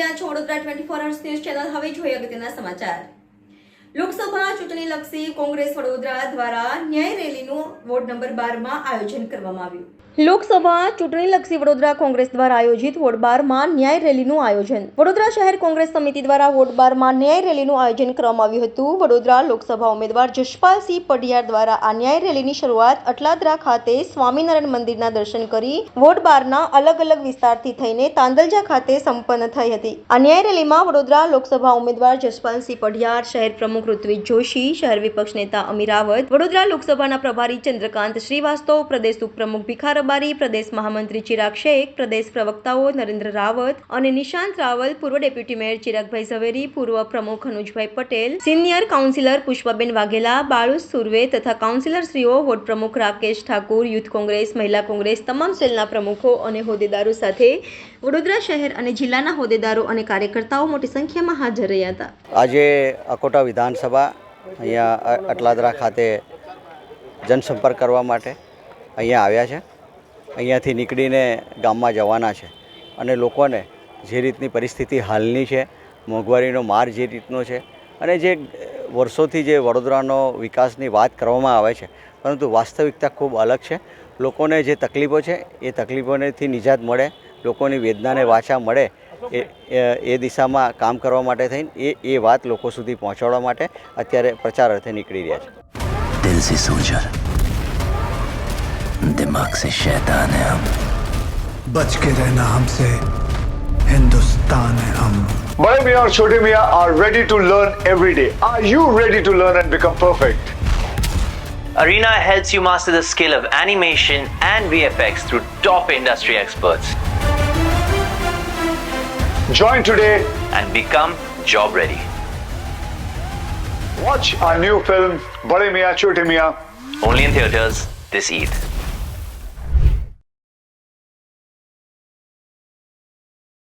રહ્યા છો Vadodara twenty four hours news channel હવે જોઈએ અગત્યના સમાચાર. લોકસભા ચૂંટણી ચૂંટણીલક્ષી કોંગ્રેસ વડોદરા દ્વારા ન્યાય રેલી વોર્ડ નંબર બારમાં આયોજન કરવામાં આવ્યું. લોકસભા ચૂંટણીલક્ષી વડોદરા કોંગ્રેસ દ્વારા આયોજિત વોર્ડ બારમાં ન્યાય રેલીનું આયોજન. વડોદરા શહેર કોંગ્રેસ સમિતિ દ્વારા વોર્ડ બારમાં ન્યાય રેલીનું આયોજન કરવામાં આવ્યું હતું. વડોદરા લોકસભા ઉમેદવાર જશપાલસિંહ પઢિયાર દ્વારા આ ન્યાય રેલીની શરૂઆત અટલાદરા ખાતે સ્વામિનારાયણ મંદિરના દર્શન કરી વોર્ડ બારના અલગ અલગ વિસ્તારથી થઈને તાંદલજા ખાતે સંપન્ન થઈ હતી. આ ન્યાય રેલીમાં વડોદરા લોકસભા ઉમેદવાર જશપાલસિંહ પઢિયાર, શહેર પ્રમુખ ઋત્વિજ જોશી, શહેર વિપક્ષ નેતા અમીર રાવત, વડોદરા લોકસભાના પ્રભારી ચંદ્રકાંત શ્રીવાસ્તવ, પ્રદેશ ઉપપ્રમુખ ભીખા રબારી, પ્રદેશ મહામંત્રી ચિરાગ શેખ, પ્રદેશ પ્રવક્તાઓ નરેન્દ્ર રાવત અને નિશાંત રાવલ, પૂર્વ ડેપ્યુટી મેયર ચિરાગભાઈ ઝવેરી, પૂર્વ પ્રમુખ અનુજભાઈ પટેલ, સિનિયર કાઉન્સિલર પુષ્પાબેન વાઘેલા, બાળુસ સુર્વે તથા કાઉન્સિલર શ્રીઓ, વોર્ડ પ્રમુખ રાકેશ ઠાકુર, યુથ કોંગ્રેસ, મહિલા કોંગ્રેસ તમામ સેલના પ્રમુખો અને હોદ્દેદારો સાથે વડોદરા શહેર અને જિલ્લાના હોદ્દેદારો અને કાર્યકર્તાઓ મોટી સંખ્યામાં હાજર રહ્યા હતા. આજે અકોટા વિધાનસભા અહીંયા અટલાદરા ખાતે જનસંપર્ક કરવા માટે અહીંયા આવ્યા છે. અહીંયાથી નીકળીને ગામમાં જવાના છે અને લોકોને જે રીતની પરિસ્થિતિ હાલની છે, મોંઘવારીનો માર જે રીતનો છે અને જે વર્ષોથી જે વડોદરાનો વિકાસની વાત કરવામાં આવે છે, પરંતુ વાસ્તવિકતા ખૂબ અલગ છે. લોકોને જે તકલીફો છે એ તકલીફોનેથી નિજાત મળે, લોકોની વેદનાને વાચા મળે એ, એ- દિશામાં કામ કરવા માટે થઈને એ એ વાત લોકો સુધી પહોંચાડવા માટે અત્યારે પ્રચાર અર્થે નીકળી રહ્યા છે. दिल से सोचा दिमाग से शैतान है हम बच के रहना हमसे हिंदुस्तान है हम Bade Mian और Chote Mian are ready to learn every day. Are you ready to learn and become perfect? Arena helps you master the skill of animation and VFX through top industry experts Join today. and become job ready. Watch our new film Bade Mian Chote Mian Only in theaters this Eid.